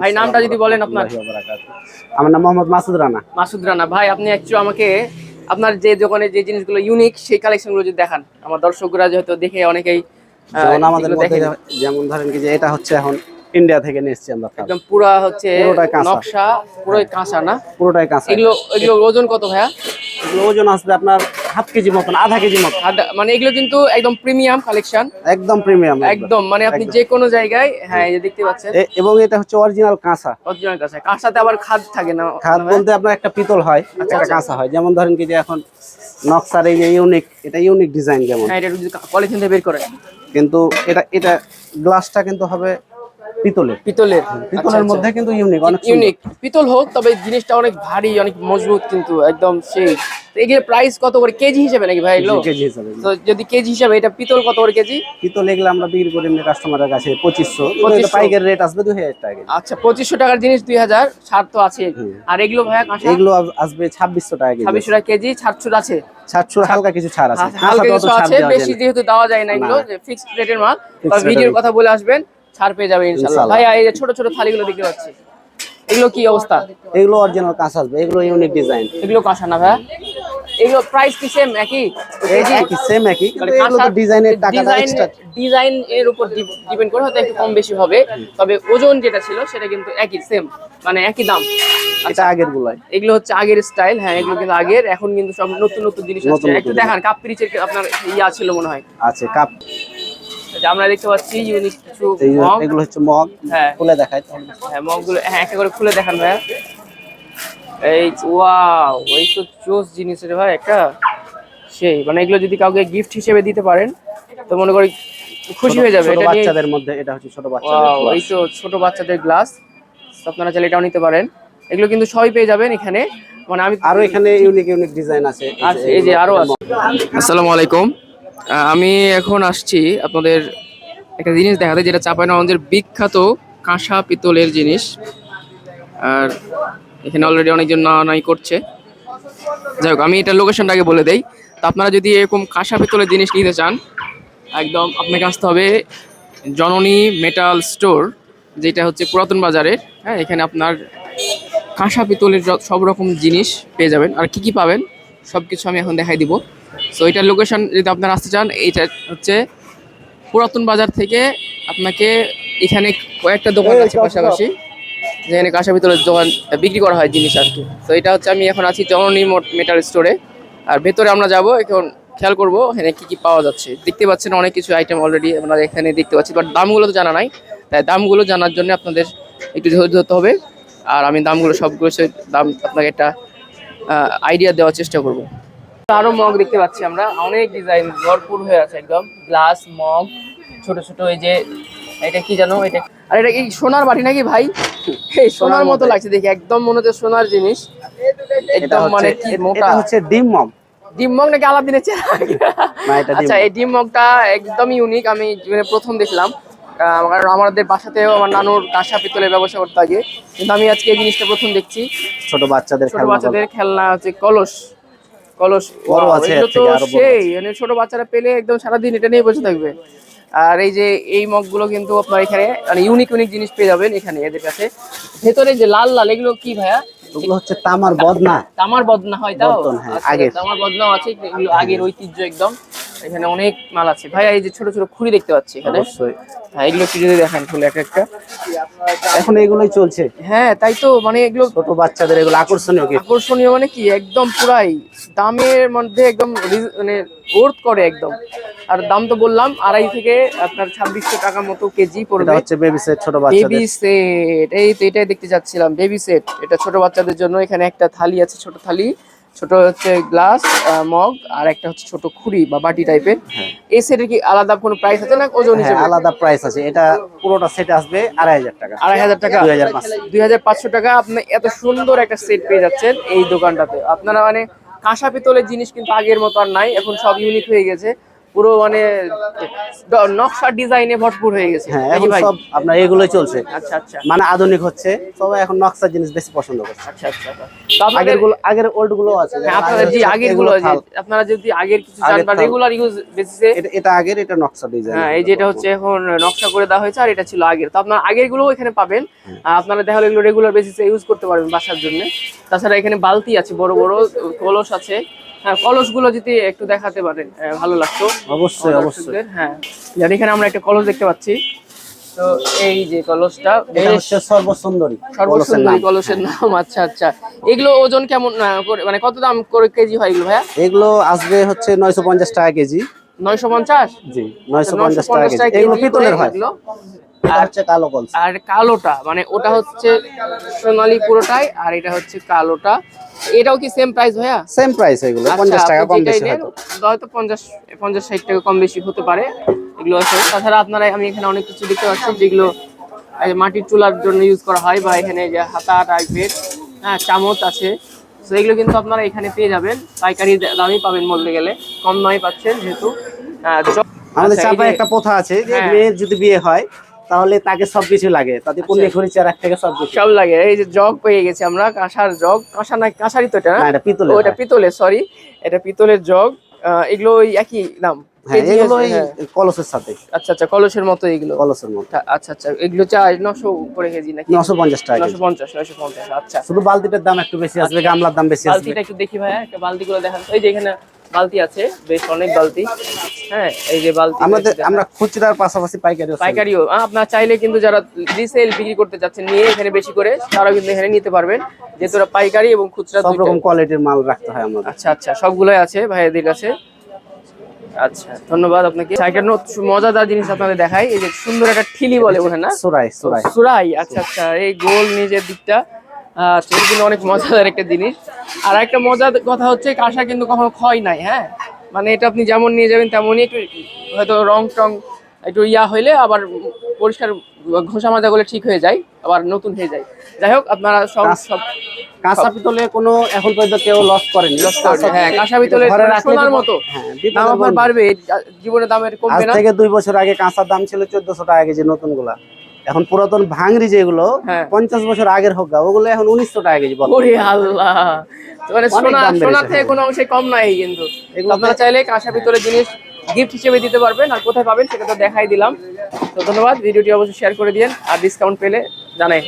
ভাই, নামটা যদি বলেন আপনার। আমার নাম মোহাম্মদ মাসুদ রানা। মাসুদ রানা ভাই আপনি অ্যাকচুয়ালি আমাকে আপনার যে দোকানে যে জিনিসগুলো ইউনিক সেই কালেকশনগুলো যদি দেখান। আমার দর্শকরা যেহেতু দেখে অনেকেই যেমন আমাদের যেমন ধরেন কি যে এটা হচ্ছে এখন ইন্ডিয়া থেকে নিয়ে এসেছি আমরা একদম পুরা হচ্ছে। নকশা পুরোই কাঁচা না? পুরোটাই কাঁচা। এগুলো এগুলো ওজন কত ভাইয়া? এগুলো ওজন আসবে আপনার হাফ কেজি মতন আধা কেজি মতন। মানে এগুলো কিন্তু একদম প্রিমিয়াম কালেকশন একদম প্রিমিয়াম একদম। মানে আপনি যে কোনো জায়গায় হ্যাঁ এই যে দেখতে পাচ্ছেন। এবং এটা হচ্ছে অরিজিনাল কাঁচা অরিজিনাল কাঁচা কাঁচাতে আবার খাদ থাকে না খাদ বলতে আপনার একটা পিতল হয় আচ্ছা, একটা কাঁচা হয়। যেমন ধরেন কি যে এখন নকশার এই যে ইউনিক এটা ইউনিক ডিজাইন যেমন। হ্যাঁ এটা যদি পলিথিন থেকে বের করে কিন্তু এটা এটা গ্লাসটা কিন্তু হবে পিতলের। পিতলের। পিতলের মধ্যে কিন্তু ইউনিক অনেক ইউনিক পিতল হোক তবে জিনিসটা অনেক ভারী অনেক মজবুত কিন্তু একদম সেই এগুলো প্রাইস কত করে কেজি হিসেবে নাকি ভাই এগুলো? কেজি হিসাবে। তো যদি কেজি হিসাবে এটা পিতল কত করে কেজি? পিতল এগুলো আমরা বিক্রি করি এমনি কাস্টমারের কাছে পঁচিশশো। 2500 পাইকারি রেট আসবে দুই হাজার টাকা। আচ্ছা পঁচিশশো টাকার জিনিস দুই হাজার ছাড় তো আছে। আর এগুলো কাঁচা? এগুলো আসবে ছাব্বিশশো টাকা কেজি। ছাব্বিশশো টাকা কেজি ছাড় ছুট আছে? সাতশো হালকা কিছু ছাড় আছে। হালকা কিছু আছে বেশি যেহেতু দেওয়া যায় না এগুলো। ফিক্সড রেটের মাল ভিডিওর কথা বলে আসবেন ছাড় পেয়ে যাবে ইনশাল্লাহ। ভাইয়া এই যে ছোট ছোট থালিগুলো দেখতে পাচ্ছি এগুলো কি অবস্থা? এগুলো অরিজিনাল কাঁচা আসবে এগুলো ইউনিক ডিজাইন এগুলো কাঁচা না ভাইয়া? এগুলো প্রাইস কি সেম একই একই সেম একই এগুলো তো ডিজাইনের টাকাটা ডিজাইন এক্সট্রা ডিজাইন এর উপর ডিপেন্ড করে হয়তো একটু কম বেশি হবে তবে ওজন যেটা ছিল সেটা কিন্তু একই সেম মানে একই দাম। এটা আগের গুলাই। এগুলো হচ্ছে আগের স্টাইল হ্যাঁ এগুলো কিন্তু আগের এখন কিন্তু সব নতুন নতুন জিনিস নতুন একটু দেখান কাপ পিরিচের আপনার ইয়া ছিল মনে হয়? আছে কাপ। আমরা দেখতে পাচ্ছি ইউনিক কিছু মগ। এগুলো হচ্ছে মগ। হ্যাঁ। খুলে দেখায় তাহলে। হ্যাঁ মগগুলো হ্যাঁ একটা করে খুলে দেখান ভাইয়া। এই ওয়াও এই তো চোস জিনিস রে ভাই একটা সেই মানে এগুলো যদি কাউকে গিফট হিসেবে দিতে পারেন তো মনে করি খুশি হয়ে যাবে। এটা বাচ্চাদের মধ্যে এটা হচ্ছে ছোট বাচ্চাদের এই তো ছোট বাচ্চাদের গ্লাস আপনারা চাইলে এটাও নিতে পারেন। এগুলো কিন্তু সবই পেয়ে যাবেন এখানে। মানে আমি আরও এখানে ইউনিক ইউনিক ডিজাইন আছে। এই যে আছে এই যে আরও আছে। আসসালামু আলাইকুম। আহ, আমি এখন আসছি আপনাদের একটা জিনিস দেখাতে যেটা চাঁপাইনবাবগঞ্জের বিখ্যাত কাঁসা পিতলের জিনিস। আর এখানে অলরেডি অনেকজন না নাই করছে। যাই হোক আমি এটা লোকেশনটা আগে বলে দেই। তো আপনারা যদি এরকম কাঁসা পিতলের জিনিস নিতে চান একদম আপনাকে আসতে হবে জননী মেটাল স্টোর যেটা হচ্ছে পুরাতন বাজারের। হ্যাঁ এখানে আপনার কাঁসা পিতলের সব রকম জিনিস পেয়ে যাবেন। আর কি কি পাবেন সব কিছু আমি এখন দেখাই দিব। সো এটার লোকেশন যদি আপনারা আসতে চান এইটা হচ্ছে পুরাতন বাজার থেকে আপনাকে এখানে কয়েকটা দোকান আছে পাশাপাশি। যেখানে কাঁসা পিতলের দোকান বিক্রি করা হয় জিনিস আর কি। তো এটা হচ্ছে আমি এখন আছি জননী মেটাল স্টোরে আর ভেতরে আমরা যাব, এখন খেয়াল করব এখানে কি কি পাওয়া যাচ্ছে। দেখতে পাচ্ছেন অনেক কিছু আইটেম অলরেডি আমরা এখানে দেখতে পাচ্ছি বাট দামগুলো তো জানা নাই। তাই দামগুলো জানার জন্য আপনাদের একটু ধৈর্য ধরতে হবে। আর আমি দামগুলো সবগুলো সে- দাম আপনাকে একটা আইডিয়া দেওয়ার চেষ্টা করব। আরও মগ দেখতে পাচ্ছি আমরা। অনেক ডিজাইন ভরপুর হয়ে আছে একদম। গ্লাস মগ, ছোট ছোট এই যে এটা কি জানো? এটা আর এটা কি সোনার বাটি নাকি ভাই? এই সোনার মতো লাগছে দেখি একদম মনে হচ্ছে সোনার জিনিস। এটা একদম মানে কি মোটা। এটা হচ্ছে ডিম মগ। ডিম মগ নাকি না এটা আচ্ছা এই ডিম মগটা একদমই ইউনিক আমি জীবনে প্রথম দেখলাম। কারণ আমাদের বাসাতেও আমার নানুর কাঁসা পিতলের ব্যবসা করতে আগে। কিন্তু আমি আজকে এই জিনিসটা প্রথম দেখছি। ছোট বাচ্চাদের ছোট বাচ্চাদের খেলনা হচ্ছে কলস। কলস। তো সেই মানে ছোট বাচ্চারা পেলে একদম সারাদিন এটা নিয়ে বসে থাকবে। আর এই যে এই মগগুলো কিন্তু আপনার এখানে মানে ইউনিক ইউনিক জিনিস পেয়ে যাবেন এখানে এদের কাছে। ভেতরে যে লাল লাল এগুলো কি ভাইয়া? ওগুলো হচ্ছে তামার বদনা। তামার বদনা হয় তো হ্যাঁ, আচ্ছা, আগের। তামার বদনাও আছে এগুলো আগের ঐতিহ্য একদম। এখানে অনেক মাল আছে। ভাইয়া এই যে ছোট ছোট খুঁড়ি দেখতে পাচ্ছি এখানে। অবশ্যই। হ্যাঁ এগুলো একটু যদি দেখেন খুলে এক একটা। এখন এগুলোই চলছে। হ্যাঁ তাই তো মানে এগুলো ছোট বাচ্চাদের এগুলো আকর্ষণীয় gift। আকর্ষণীয় মানে কি? একদম পুরাই। দামের মধ্যে একদম মানে ওর্থ করে একদম। আর দাম তো বললাম আড়াই থেকে আপনার ছাব্বিশশো টাকা মতো কেজি পড়বে। হচ্ছে বেবি সেট ছোট বেবি সেট এই তো এটাই দেখতে যাচ্ছিলাম বেবি সেট এটা ছোট বাচ্চাদের জন্য এখানে একটা থালি আছে ছোট থালি। ছোট হচ্ছে গ্লাস মগ আর একটা হচ্ছে ছোট খুঁড়ি বা বাটি টাইপের এই সেটের কি আলাদা কোনো প্রাইস আছে না ওজন হ্যাঁ হিসেবে? আলাদা প্রাইস আছে। এটা পুরোটা সেট আসবে আড়াই হাজার টাকা। আড়াই হাজার টাকা? দুই হাজার পাঁচশো। দুই হাজার পাঁচশো টাকা। আপনি এত সুন্দর একটা সেট পেয়ে যাচ্ছেন এই দোকানটাতে। আপনারা মানে কাঁসা পিতলের জিনিস কিন্তু আগের মতো আর নাই এখন সব ইউনিক হয়ে গেছে। পুরো মানে নকশা ডিজাইনে ভরপুর হয়ে গেছে। হ্যাঁ এখন সব আপনার এগুলোই চলছে। আচ্ছা আচ্ছা। মানে আধুনিক হচ্ছে সবাই এখন নকশার জিনিস বেশি পছন্দ করছে। আচ্ছা আচ্ছা আচ্ছা। তো আগেরগুলো আগের ওল্ডগুলো আছে হ্যাঁ, আপনারা জি আগেরগুলো যে থাল। আপনারা যদি আগের কিছু জান বা রেগুলার ইউজ বেসিসে এটা- এটা আগের এটা নকশা ডিজাইন হ্যাঁ এই যেটা হচ্ছে এখন নকশা করে দেওয়া হয়েছে আর এটা ছিল আগের। তো আপনারা আগেরগুলো এখানে পাবেন। আর আপনারা দেখা হলো এগুলো রেগুলার বেসিসে ইউজ করতে পারবেন বাসার জন্য। তাছাড়া এখানে বালতি আছে বড় বড় কলস আছে। হ্যাঁ কলসগুলো যদি একটু দেখাতে পারেন ভালো লাগতো। অবশ্যই অবশ্যই। হ্যাঁ। যার এখানে আমরা একটা কলস দেখতে পাচ্ছি। তো এই যে কলসটা সর্বসুন্দরী সর্বসুন্দরী কলসের নাম। আচ্ছা আচ্ছা। এগুলো ওজন কেমন মানে কত দাম করে কেজি হয় এগুলো ভাইয়া? এগুলো আসবে হচ্ছে নয়শো পঞ্চাশ টাকা কেজি। নয়শো পঞ্চাশ? জি নয়শো নয়শো পঞ্চাশ টাকা কেজি। এগুলো পিতলের হয় আর হচ্ছে কালো কলস। আর কালোটা মানে ওটা হচ্ছে সোনালী পুরোটাই আর এটা হচ্ছে কালোটা। এটাও কি সেম প্রাইস ভাইয়া? সেম প্রাইস এগুলো আচ্ছা, পঞ্চাশ টাকা কম বেশি হয়তো। হয়তো পঞ্চাশ পঞ্চাশ ষাট টাকা কম বেশি হতে পারে। এগুলো আছে। তাছাড়া আপনারা আমি এখানে অনেক কিছু দেখতে পাচ্ছি যেগুলো মাটির চুলার জন্য ইউজ করা হয় বা এখানে যে হাতা টাইপের হ্যাঁ চামচ আছে। তো এগুলো কিন্তু আপনারা এখানে পেয়ে যাবেন। পাইকারি দামই পাবেন বলতে গেলে। কম দামে পাচ্ছেন যেহেতু। আমাদের আচ্ছা, চাপায় একটা প্রথা আছে যে হ্যাঁ। মেয়ের যদি বিয়ে হয় তাহলে তাকে সবকিছু লাগে। তাতে পুণ্যি খড়ি চেরাক থেকে সবকিছু সব লাগে। এই যে জগ পেয়ে গেছি আমরা কাঁসার জগ। কাঁসা না কাঁসারই তো এটা না? এটা পিতলের ও, এটা পিতলের সরি এটা পিতলের জগ। এগুলো ওই একই দাম হ্যাঁ এগুলো আছে, হ্যাঁ। কলসের সাথে। আচ্ছা আচ্ছা কলসের মতো এগুলো। কলসের মতো। আচ্ছা, আচ্ছা এগুলো চাই নশো করে কেজি নাকি? নশো পঞ্চাশ টাকা নশো পঞ্চাশ নশো পঞ্চাশ আচ্ছা। শুধু বালতিটার দাম একটু বেশি আসবে গামলার দাম বেশি আসবে। বালতিটা একটু দেখি ভাইয়া একটা বালতি গুলো দেখান। এই যে এখানে বালতি আছে বেশ অনেক বালতি। হ্যাঁ এই যে বালতি আমাদের আমরা খুচরার পাশাপাশি পাইকারি পাইকারিও আপনার চাইলে কিন্তু যারা রিসেল বিক্রি করতে যাচ্ছেন নিয়ে এখানে বেশি করে তারাও কিন্তু এখানে নিতে পারবেন। যেহেতু পাইকারি এবং খুচরা সব রকম কোয়ালিটির মাল রাখতে হয় আমাদের। আচ্ছা আচ্ছা সবগুলোই আছে ভাইয়াদের কাছে। আচ্ছা ধন্যবাদ আপনাকে। একটা মজাদার জিনিস আপনাদের দেখাই এই যে সুন্দর একটা ঠিলি বলে ওখানে না? সুরাই সুরাই। সুরাই আচ্ছা আচ্ছা এই গোল নিজের দিকটা। সেটা কিন্তু অনেক মজাদার একটা জিনিস। আর একটা মজার কথা হচ্ছে কাঁসা কিন্তু কখনো ক্ষয় নাই হ্যাঁ? মানে এটা আপনি যেমন নিয়ে যাবেন তেমনই একটু হয়তো রং টং একটু ইয়া হইলে আবার পরিষ্কার ঘষা মাজা করলে ঠিক হয়ে যায় আবার নতুন হয়ে যায়। যাই হোক আপনারা সব সব কাঁচা পিতলে কোনো এখন পর্যন্ত কেউ লস করেনি। লস হ্যাঁ, কাঁসা পিতলে সোনার মতো। হ্যাঁ, দাম আপনার বাড়বে জীবনে দামের কমবে না। থেকে দুই বছর আগে কাঁচার দাম ছিল চোদ্দশো টাকা কেজি নতুনগুলা এখন পুরাতন ভাঙরি যেগুলো হ্যাঁ। পঞ্চাশ বছর আগের হোক গা, ওগুলো এখন উনিশশো টাকা কেজি ওরে আল্লাহ। মানে সোনা থেকে। কোনো অংশে কম নাই কিন্তু। এগুলো আপনারা চাইলে কাঁসা ভিতরে জিনিস গিফট হিসেবে দিতে পারবেন আর কোথায় পাবেন সেটা তো দেখাই দিলাম। তো ধন্যবাদ ভিডিওটি অবশ্যই শেয়ার করে দিয়েন আর ডিসকাউন্ট পেলে জানাই।